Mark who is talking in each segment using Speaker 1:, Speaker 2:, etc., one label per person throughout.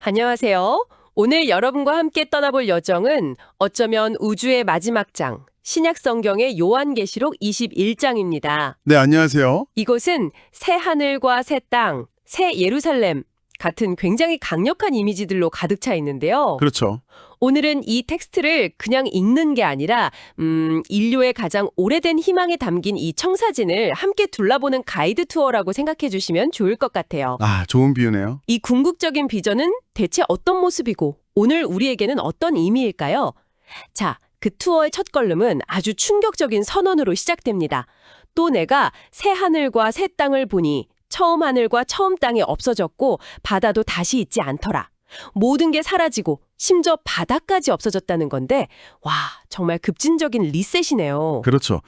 Speaker 1: 안녕하세요. 오늘 여러분과 함께 떠나볼 여정은 어쩌면 우주의 마지막 장, 신약 성경의 요한계시록 21장입니다.
Speaker 2: 네, 안녕하세요.
Speaker 1: 이곳은 새 하늘과 새 땅, 새 예루살렘 같은 굉장히 강력한 이미지들로 가득 차 있는데요.
Speaker 2: 그렇죠.
Speaker 1: 오늘은 이 텍스트를 그냥 읽는 게 아니라 음, 인류의 가장 오래된 희망에 담긴 이 청사진을 함께 둘러보는 가이드 투어라고 생각해 주시면 좋을 것 같아요.
Speaker 2: 아, 좋은 비유네요.
Speaker 1: 이 궁극적인 비전은 대체 어떤 모습이고 오늘 우리에게는 어떤 의미일까요? 자, 그 투어의 첫 걸음은 아주 충격적인 선언으로 시작됩니다. 또 내가 새 하늘과 새 땅을 보니 처음 하늘과 처음 땅이 없어졌고 바다도 다시 있지 않더라. 모든 게 사라지고 심지어 바다까지 없어졌다는 건데 와, 정말 급진적인 리셋이네요.
Speaker 2: 그렇죠.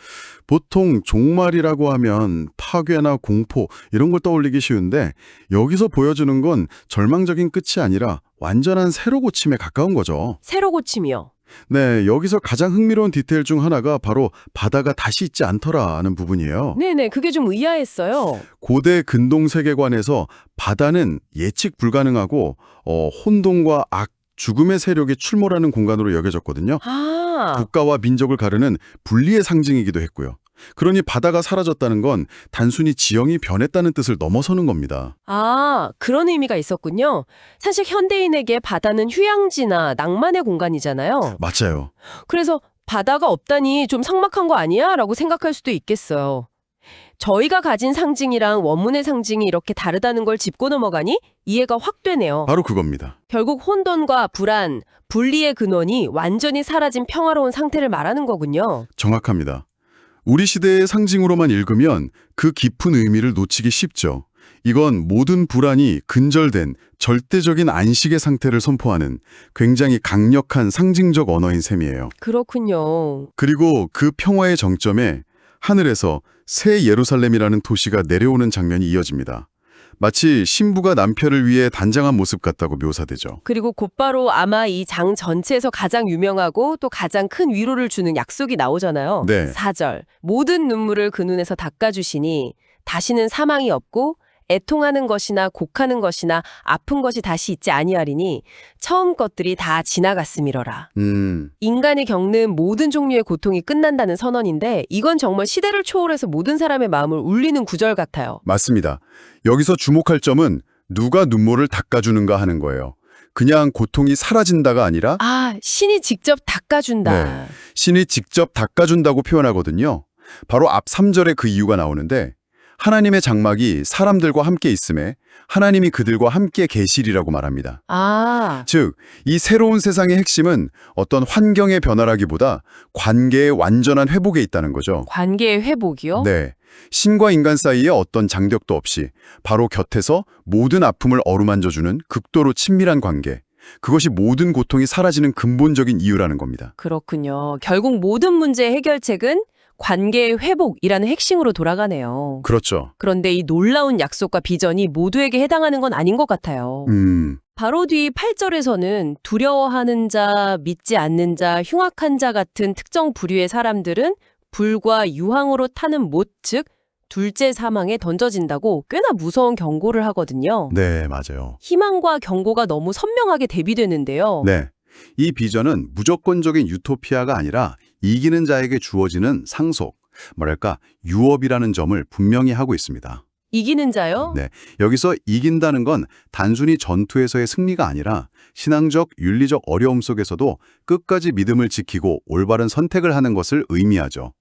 Speaker 2: 보통 종말이라고 하면 파괴나 공포 이런 걸 떠올리기 쉬운데 여기서 보여주는 건 절망적인 끝이 아니라 완전한 새로 고침에 가까운 거죠.
Speaker 1: 새로 고침이요.
Speaker 2: 네, 여기서 가장 흥미로운 디테일 중 하나가 바로 바다가 다시 있지 않더라는 부분이에요.
Speaker 1: 네네, 그게 좀 의아했어요.
Speaker 2: 고대 근동 세계관에서 바다는 예측 불가능하고 어, 혼돈과 악, 죽음의 세력이 출몰하는 공간으로 여겨졌거든요.
Speaker 1: 아,
Speaker 2: 국가와 민족을 가르는 분리의 상징이기도 했고요. 그러니 바다가 사라졌다는 건 단순히 지형이 변했다는 뜻을 넘어서는 겁니다.
Speaker 1: 아, 그런 의미가 있었군요. 사실 현대인에게 바다는 휴양지나 낭만의 공간이잖아요.
Speaker 2: 맞아요.
Speaker 1: 그래서 바다가 없다니 좀 삭막한 거 아니야? 라고 생각할 수도 있겠어요. 저희가 가진 상징이랑 원문의 상징이 이렇게 다르다는 걸 짚고 넘어가니 이해가 확 되네요.
Speaker 2: 바로 그겁니다.
Speaker 1: 결국 혼돈과 불안, 분리의 근원이 완전히 사라진 평화로운 상태를 말하는 거군요.
Speaker 2: 정확합니다. 우리 시대의 상징으로만 읽으면 그 깊은 의미를 놓치기 쉽죠. 이건 모든 불안이 근절된 절대적인 안식의 상태를 선포하는 굉장히 강력한 상징적 언어인 셈이에요.
Speaker 1: 그렇군요.
Speaker 2: 그리고 그 평화의 정점에 하늘에서 새 예루살렘이라는 도시가 내려오는 장면이 이어집니다. 마치 신부가 남편을 위해 단장한 모습 같다고 묘사되죠.
Speaker 1: 그리고 곧바로 아마 이 장 전체에서 가장 유명하고 또 가장 큰 위로를 주는 약속이 나오잖아요.
Speaker 2: 네.
Speaker 1: 사절 모든 눈물을 그 눈에서 닦아주시니 다시는 사망이 없고 애통하는 것이나 곡하는 것이나 아픈 것이 다시 있지 아니하리니 처음 것들이 다 지나갔음이러라.
Speaker 2: 음,
Speaker 1: 인간이 겪는 모든 종류의 고통이 끝난다는 선언인데 이건 정말 시대를 초월해서 모든 사람의 마음을 울리는 구절 같아요.
Speaker 2: 맞습니다. 여기서 주목할 점은 누가 눈물을 닦아주는가 하는 거예요. 그냥 고통이 사라진다가 아니라
Speaker 1: 아, 신이 직접 닦아준다.
Speaker 2: 네. 신이 직접 닦아준다고 표현하거든요. 바로 앞 3절에 그 이유가 나오는데 하나님의 장막이 사람들과 함께 있음에 하나님이 그들과 함께 계시리라고 말합니다.
Speaker 1: 아,
Speaker 2: 즉, 이 새로운 세상의 핵심은 어떤 환경의 변화라기보다 관계의 완전한 회복에 있다는 거죠.
Speaker 1: 관계의 회복이요?
Speaker 2: 네. 신과 인간 사이에 어떤 장벽도 없이 바로 곁에서 모든 아픔을 어루만져주는 극도로 친밀한 관계. 그것이 모든 고통이 사라지는 근본적인 이유라는 겁니다.
Speaker 1: 그렇군요. 결국 모든 문제의 해결책은 관계의 회복이라는 핵심으로 돌아가네요.
Speaker 2: 그렇죠.
Speaker 1: 그런데 이 놀라운 약속과 비전이 모두에게 해당하는 건 아닌 것 같아요.
Speaker 2: 음,
Speaker 1: 바로 뒤 8절에서는 두려워하는 자, 믿지 않는 자, 흉악한 자 같은 특정 부류의 사람들은 불과 유황으로 타는 못, 즉 둘째 사망에 던져진다고 꽤나 무서운 경고를 하거든요.
Speaker 2: 네, 맞아요.
Speaker 1: 희망과 경고가 너무 선명하게 대비되는데요.
Speaker 2: 네. 이 비전은 무조건적인 유토피아가 아니라 이기는 자에게 주어지는 상속, 뭐랄까, 유업이라는 점을 분명히 하고 있습니다.
Speaker 1: 이기는 자요?
Speaker 2: 네. 여기서 이긴다는 건 단순히 전투에서의 승리가 아니라 신앙적, 윤리적 어려움 속에서도 끝까지 믿음을 지키고 올바른 선택을 하는 것을 의미하죠.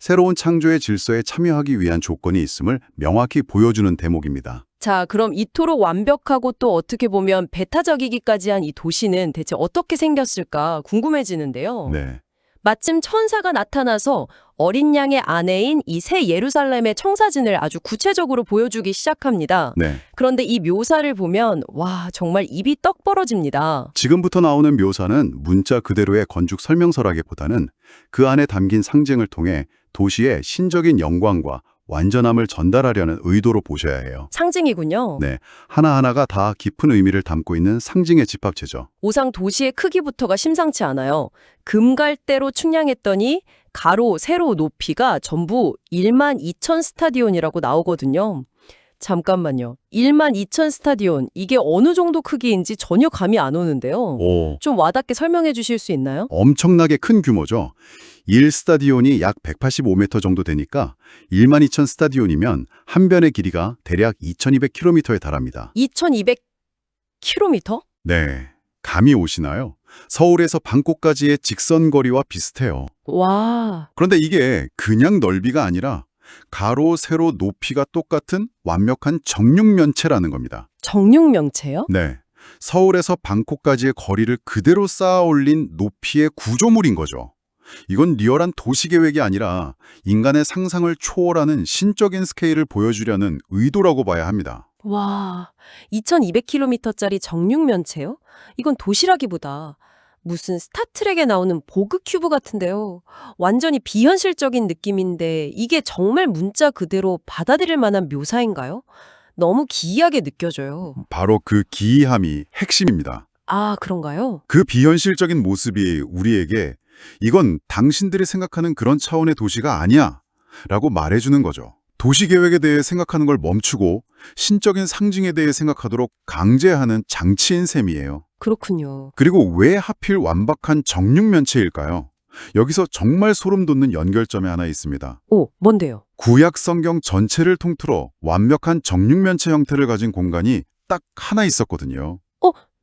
Speaker 2: 새로운 창조의 질서에 참여하기 위한 조건이 있음을 명확히 보여주는 대목입니다.
Speaker 1: 자, 그럼 이토록 완벽하고 또 어떻게 보면 배타적이기까지 한 이 도시는 대체 어떻게 생겼을까 궁금해지는데요.
Speaker 2: 네.
Speaker 1: 마침 천사가 나타나서 어린 양의 아내인 이 새 예루살렘의 청사진을 아주 구체적으로 보여주기 시작합니다.
Speaker 2: 네.
Speaker 1: 그런데 이 묘사를 보면 와 정말 입이 떡 벌어집니다.
Speaker 2: 지금부터 나오는 묘사는 문자 그대로의 건축 설명서라기보다는 그 안에 담긴 상징을 통해 도시의 신적인 영광과 완전함을 전달하려는 의도로 보셔야 해요.
Speaker 1: 상징이군요.
Speaker 2: 네, 하나하나가 다 깊은 의미를 담고 있는 상징의 집합체죠.
Speaker 1: 오상 도시의 크기부터가 심상치 않아요. 금갈대로 측량했더니 가로, 세로 높이가 전부 1만 2천 스타디온이라고 나오거든요. 잠깐만요. 1만 2천 스타디온, 이게 어느 정도 크기인지 전혀 감이 안 오는데요.
Speaker 2: 오,
Speaker 1: 좀 와닿게 설명해 주실 수 있나요?
Speaker 2: 엄청나게 큰 규모죠. 1 스타디온이 약 185m 정도 되니까 1만 2천 스타디온이면 한 변의 길이가 대략 2200km에 달합니다.
Speaker 1: 2200km?
Speaker 2: 네, 감이 오시나요? 서울에서 방콕까지의 직선 거리와 비슷해요.
Speaker 1: 와,
Speaker 2: 그런데 이게 그냥 넓이가 아니라 가로, 세로, 높이가 똑같은 완벽한 정육면체라는 겁니다.
Speaker 1: 정육명체요?
Speaker 2: 네. 서울에서 방콕까지의 거리를 그대로 쌓아 올린 높이의 구조물인 거죠. 이건 리얼한 도시계획이 아니라 인간의 상상을 초월하는 신적인 스케일을 보여주려는 의도라고 봐야 합니다.
Speaker 1: 와, 2200km짜리 정육면체요? 이건 도시라기보다 무슨 스타트rek에 나오는 보그 큐브 같은데요. 완전히 비현실적인 느낌인데 이게 정말 문자 그대로 받아들일 만한 묘사인가요? 너무 기이하게 느껴져요.
Speaker 2: 바로 그 기이함이 핵심입니다.
Speaker 1: 아, 그런가요?
Speaker 2: 그 비현실적인 모습이 우리에게 이건 당신들이 생각하는 그런 차원의 도시가 아니야 라고 말해주는 거죠. 도시계획에 대해 생각하는 걸 멈추고 신적인 상징에 대해 생각하도록 강제하는 장치인 셈이에요.
Speaker 1: 그렇군요.
Speaker 2: 그리고 왜 하필 완박한 정육면체일까요? 여기서 정말 소름 돋는 연결점이 하나 있습니다.
Speaker 1: 오, 뭔데요?
Speaker 2: 구약 성경 전체를 통틀어 완벽한 정육면체 형태를 가진 공간이 딱 하나 있었거든요.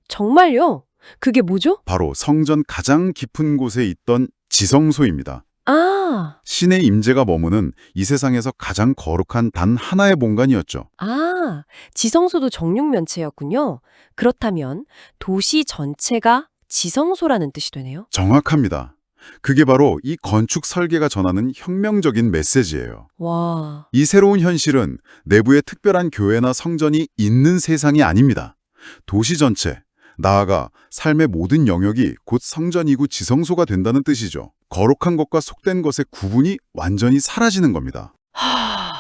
Speaker 1: 정말요? 그게 뭐죠?
Speaker 2: 바로 성전 가장 깊은 곳에 있던 지성소입니다.
Speaker 1: 아,
Speaker 2: 신의 임재가 머무는 이 세상에서 가장 거룩한 단 하나의 공간이었죠.
Speaker 1: 아, 지성소도 정육면체였군요. 그렇다면 도시 전체가 지성소라는 뜻이 되네요.
Speaker 2: 정확합니다. 그게 바로 이 건축 설계가 전하는 혁명적인 메시지예요.
Speaker 1: 와,
Speaker 2: 이 새로운 현실은 내부에 특별한 교회나 성전이 있는 세상이 아닙니다. 도시 전체, 나아가 삶의 모든 영역이 곧 성전이고 지성소가 된다는 뜻이죠. 거룩한 것과 속된 것의 구분이 완전히 사라지는 겁니다.
Speaker 1: 하...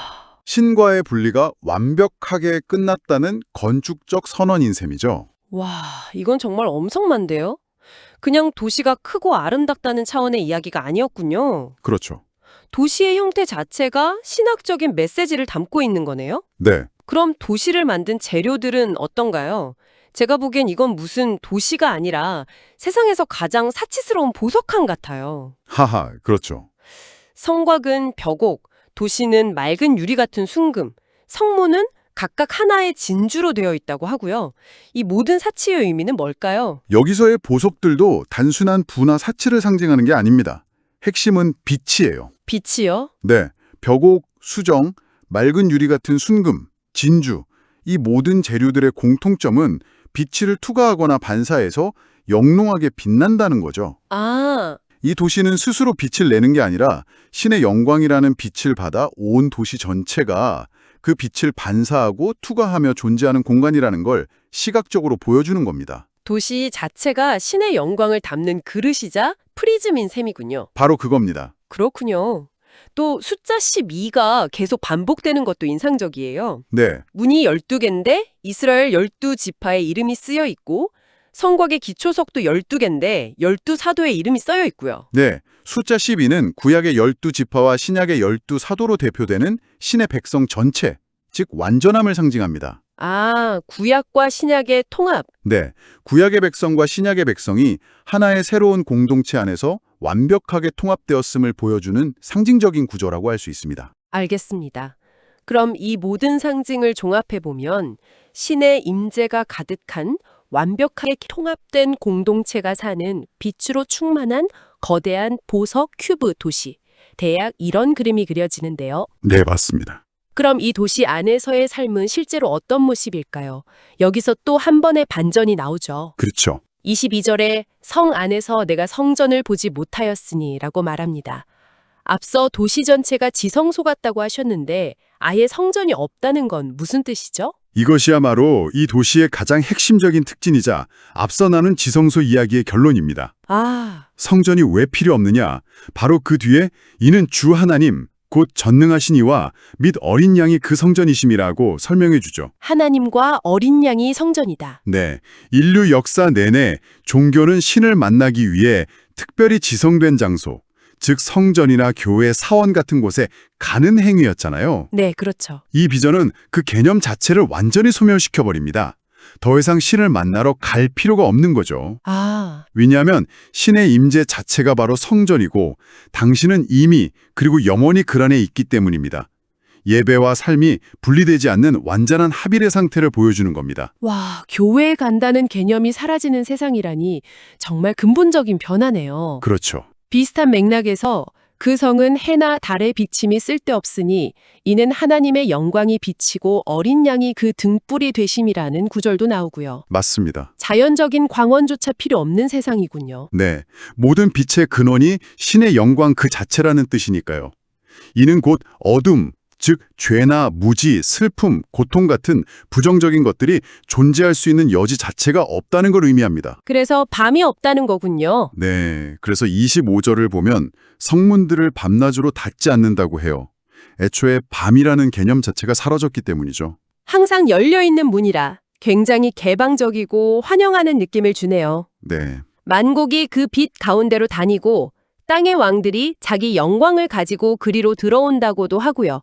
Speaker 2: 신과의 분리가 완벽하게 끝났다는 건축적 선언인 셈이죠.
Speaker 1: 와, 이건 정말 엄청난데요? 그냥 도시가 크고 아름답다는 차원의 이야기가 아니었군요.
Speaker 2: 그렇죠.
Speaker 1: 도시의 형태 자체가 신학적인 메시지를 담고 있는 거네요?
Speaker 2: 네.
Speaker 1: 그럼 도시를 만든 재료들은 어떤가요? 제가 보기엔 이건 무슨 도시가 아니라 세상에서 가장 사치스러운 보석함 같아요.
Speaker 2: 하하, 그렇죠.
Speaker 1: 성곽은 벽옥, 도시는 맑은 유리 같은 순금, 성문은 각각 하나의 진주로 되어 있다고 하고요. 이 모든 사치의 의미는 뭘까요?
Speaker 2: 여기서의 보석들도 단순한 부나 사치를 상징하는 게 아닙니다. 핵심은 빛이에요.
Speaker 1: 빛이요?
Speaker 2: 네, 벽옥, 수정, 맑은 유리 같은 순금, 진주, 이 모든 재료들의 공통점은 빛을 투과하거나 반사해서 영롱하게 빛난다는 거죠.
Speaker 1: 아,
Speaker 2: 이 도시는 스스로 빛을 내는 게 아니라 신의 영광이라는 빛을 받아 온 도시 전체가 그 빛을 반사하고 투과하며 존재하는 공간이라는 걸 시각적으로 보여주는 겁니다.
Speaker 1: 도시 자체가 신의 영광을 담는 그릇이자 프리즘인 셈이군요.
Speaker 2: 바로 그겁니다.
Speaker 1: 그렇군요. 또 숫자 12가 계속 반복되는 것도 인상적이에요.
Speaker 2: 네,
Speaker 1: 문이 12개인데 이스라엘 12지파의 이름이 쓰여 있고 성곽의 기초석도 12개인데 12사도의 이름이 써여 있고요.
Speaker 2: 네. 숫자 12는 구약의 열두 지파와 신약의 열두 사도로 대표되는 신의 백성 전체, 즉 완전함을 상징합니다.
Speaker 1: 아, 구약과 신약의 통합.
Speaker 2: 네, 구약의 백성과 신약의 백성이 하나의 새로운 공동체 안에서 완벽하게 통합되었음을 보여주는 상징적인 구조라고 할 수 있습니다.
Speaker 1: 알겠습니다. 그럼 이 모든 상징을 종합해 보면 신의 임재가 가득한 완벽하게 통합된 공동체가 사는 빛으로 충만한 거대한 보석 큐브 도시. 대략 이런 그림이 그려지는데요.
Speaker 2: 네, 맞습니다.
Speaker 1: 그럼 이 도시 안에서의 삶은 실제로 어떤 모습일까요? 여기서 또 한 번의 반전이 나오죠.
Speaker 2: 그렇죠.
Speaker 1: 22절에 성 안에서 내가 성전을 보지 못하였으니 라고 말합니다. 앞서 도시 전체가 지성소 같다고 하셨는데 아예 성전이 없다는 건 무슨 뜻이죠?
Speaker 2: 이것이야말로 이 도시의 가장 핵심적인 특징이자 앞서 나눈 지성소 이야기의 결론입니다.
Speaker 1: 아,
Speaker 2: 성전이 왜 필요 없느냐? 바로 그 뒤에 이는 주 하나님, 곧 전능하신 이와 및 어린 양이 그 성전이심이라고 설명해 주죠.
Speaker 1: 하나님과 어린 양이 성전이다.
Speaker 2: 네, 인류 역사 내내 종교는 신을 만나기 위해 특별히 지성된 장소, 즉 성전이나 교회, 사원 같은 곳에 가는 행위였잖아요.
Speaker 1: 네, 그렇죠.
Speaker 2: 이 비전은 그 개념 자체를 완전히 소멸시켜버립니다. 더 이상 신을 만나러 갈 필요가 없는 거죠.
Speaker 1: 아,
Speaker 2: 왜냐하면 신의 임재 자체가 바로 성전이고 당신은 이미 그리고 영원히 그 안에 있기 때문입니다. 예배와 삶이 분리되지 않는 완전한 합일의 상태를 보여주는 겁니다.
Speaker 1: 와, 교회에 간다는 개념이 사라지는 세상이라니 정말 근본적인 변화네요.
Speaker 2: 그렇죠.
Speaker 1: 비슷한 맥락에서 그 성은 해나 달의 비침이 쓸데없으니 이는 하나님의 영광이 비치고 어린 양이 그 등불이 되심이라는 구절도 나오고요.
Speaker 2: 맞습니다.
Speaker 1: 자연적인 광원조차 필요 없는 세상이군요.
Speaker 2: 네. 모든 빛의 근원이 신의 영광 그 자체라는 뜻이니까요. 이는 곧 어둠, 즉 죄나 무지, 슬픔, 고통 같은 부정적인 것들이 존재할 수 있는 여지 자체가 없다는 걸 의미합니다.
Speaker 1: 그래서 밤이 없다는 거군요.
Speaker 2: 네. 그래서 25절을 보면 성문들을 밤낮으로 닫지 않는다고 해요. 애초에 밤이라는 개념 자체가 사라졌기 때문이죠.
Speaker 1: 항상 열려있는 문이라 굉장히 개방적이고 환영하는 느낌을 주네요.
Speaker 2: 네.
Speaker 1: 만국이 그 빛 가운데로 다니고 땅의 왕들이 자기 영광을 가지고 그리로 들어온다고도 하고요.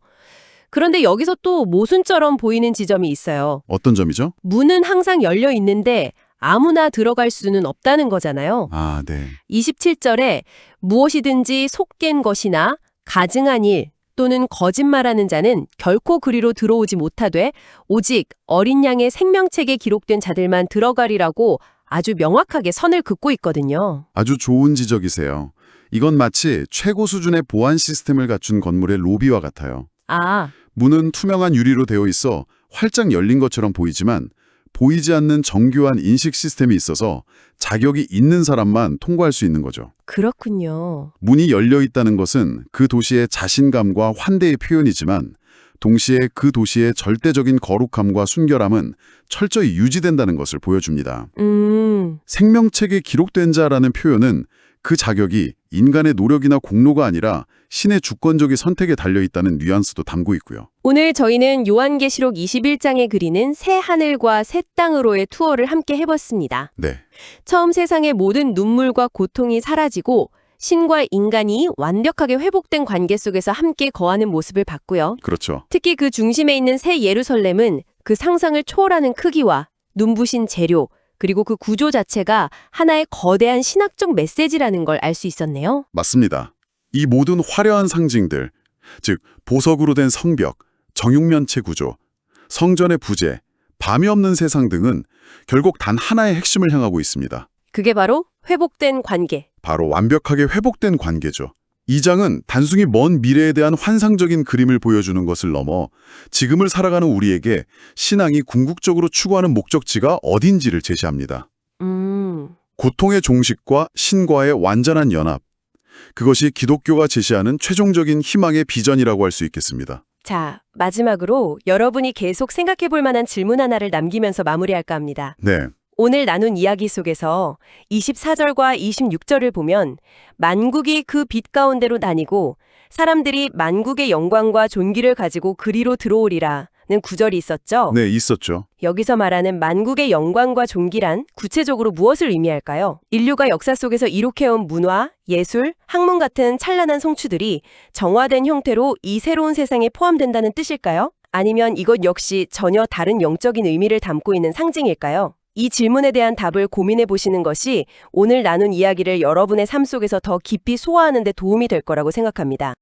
Speaker 1: 그런데 여기서 또 모순처럼 보이는 지점이 있어요.
Speaker 2: 어떤 점이죠?
Speaker 1: 문은 항상 열려 있는데 아무나 들어갈 수는 없다는 거잖아요.
Speaker 2: 아, 네.
Speaker 1: 27절에 무엇이든지 속된 것이나 가증한 일 또는 거짓말하는 자는 결코 그리로 들어오지 못하되 오직 어린 양의 생명책에 기록된 자들만 들어가리라고 아주 명확하게 선을 긋고 있거든요.
Speaker 2: 아주 좋은 지적이세요. 이건 마치 최고 수준의 보안 시스템을 갖춘 건물의 로비와 같아요.
Speaker 1: 아,
Speaker 2: 문은 투명한 유리로 되어 있어 활짝 열린 것처럼 보이지만 보이지 않는 정교한 인식 시스템이 있어서 자격이 있는 사람만 통과할 수 있는 거죠.
Speaker 1: 그렇군요.
Speaker 2: 문이 열려 있다는 것은 그 도시의 자신감과 환대의 표현이지만 동시에 그 도시의 절대적인 거룩함과 순결함은 철저히 유지된다는 것을 보여줍니다.
Speaker 1: 음,
Speaker 2: 생명책에 기록된 자라는 표현은 그 자격이 인간의 노력이나 공로가 아니라 신의 주권적인 선택에 달려있다는 뉘앙스도 담고 있고요.
Speaker 1: 오늘 저희는 요한계시록 21장에 그리는 새 하늘과 새 땅으로의 투어를 함께 해봤습니다.
Speaker 2: 네,
Speaker 1: 처음 세상의 모든 눈물과 고통이 사라지고 신과 인간이 완벽하게 회복된 관계 속에서 함께 거하는 모습을 봤고요.
Speaker 2: 그렇죠.
Speaker 1: 특히 그 중심에 있는 새 예루살렘은 그 상상을 초월하는 크기와 눈부신 재료, 그리고 그 구조 자체가 하나의 거대한 신학적 메시지라는 걸 알 수 있었네요.
Speaker 2: 맞습니다. 이 모든 화려한 상징들, 즉 보석으로 된 성벽, 정육면체 구조, 성전의 부재, 밤이 없는 세상 등은 결국 단 하나의 핵심을 향하고 있습니다.
Speaker 1: 그게 바로 회복된 관계.
Speaker 2: 바로 완벽하게 회복된 관계죠. 이 장은 단순히 먼 미래에 대한 환상적인 그림을 보여주는 것을 넘어 지금을 살아가는 우리에게 신앙이 궁극적으로 추구하는 목적지가 어딘지를 제시합니다.
Speaker 1: 음,
Speaker 2: 고통의 종식과 신과의 완전한 연합. 그것이 기독교가 제시하는 최종적인 희망의 비전이라고 할 수 있겠습니다.
Speaker 1: 자, 마지막으로 여러분이 계속 생각해 볼 만한 질문 하나를 남기면서 마무리할까 합니다.
Speaker 2: 네,
Speaker 1: 오늘 나눈 이야기 속에서 24절과 26절을 보면 만국이 그 빛 가운데로 다니고 사람들이 만국의 영광과 존귀를 가지고 그리로 들어오리라는 구절이 있었죠.
Speaker 2: 네 있었죠.
Speaker 1: 여기서 말하는 만국의 영광과 존귀란 구체적으로 무엇을 의미할까요? 인류가 역사 속에서 이룩해온 문화, 예술, 학문 같은 찬란한 성취들이 정화된 형태로 이 새로운 세상에 포함된다는 뜻일까요? 아니면 이것 역시 전혀 다른 영적인 의미를 담고 있는 상징일까요? 이 질문에 대한 답을 고민해 보시는 것이 오늘 나눈 이야기를 여러분의 삶 속에서 더 깊이 소화하는 데 도움이 될 거라고 생각합니다.